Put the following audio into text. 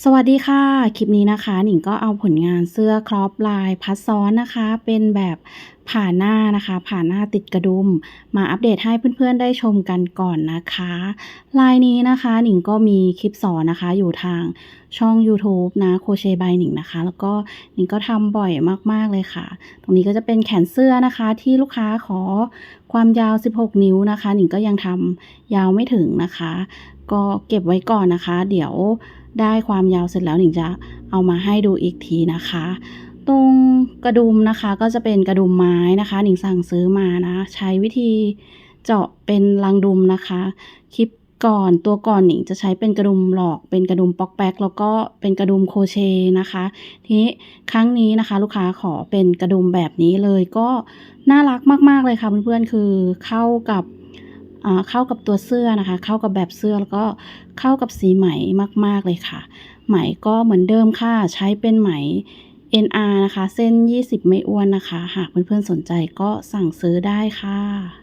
สวัสดีค่ะ คลิปนี้นะคะ หนิงก็เอาผลงานเสื้อครอปลายพัดซ้อนนะคะ เป็นแบบผ่าหน้านะคะ ผ่าหน้าติดกระดุม มาอัปเดตให้เพื่อนๆได้ชมกันก่อนนะคะ ลายนี้นะคะ หนิงก็มีคลิปสอนนะคะ อยู่ทางช่อง YouTube นะโคเชบายหนิงนะคะ แล้วก็หนิงก็ทำบ่อยมากๆเลยค่ะ ตรงนี้ก็จะเป็นแขนเสื้อนะคะ ที่ลูกค้าขอความยาว 16 นิ้วนะคะ หนิงก็ยังทำยาวไม่ถึงนะคะ ก็เก็บไว้ก่อนนะคะ เดี๋ยว ได้ความยาวเสร็จแล้วหนิงจะเอามาให้ดูอีกทีนะคะ ตรงกระดุมนะคะก็จะเป็นกระดุมไม้นะคะ หนิงสั่งซื้อมานะ ใช้วิธีเจาะเป็นรังดุมนะคะ คลิปก่อนตัวก่อนหนิงจะใช้เป็นกระดุมหลอก เป็นกระดุมป๊อกแป๊กแล้วก็เป็นกระดุมโคเชนะคะ ทีนี้ครั้งนี้นะคะ ลูกค้าขอเป็นกระดุมแบบนี้เลยก็น่ารักมาก ๆเลยค่ะเพื่อนๆคือเข้ากับ เข้ากับตัวเสื้อนะคะ เข้ากับแบบเสื้อแล้วก็เข้ากับสีไหมมาก ๆ เลยค่ะ ไหมก็เหมือนเดิมค่ะ ใช้เป็นไหม NR นะคะ เส้น 20 ไม่อ้วนนะคะ หากเพื่อนๆสนใจก็สั่งซื้อได้ค่ะ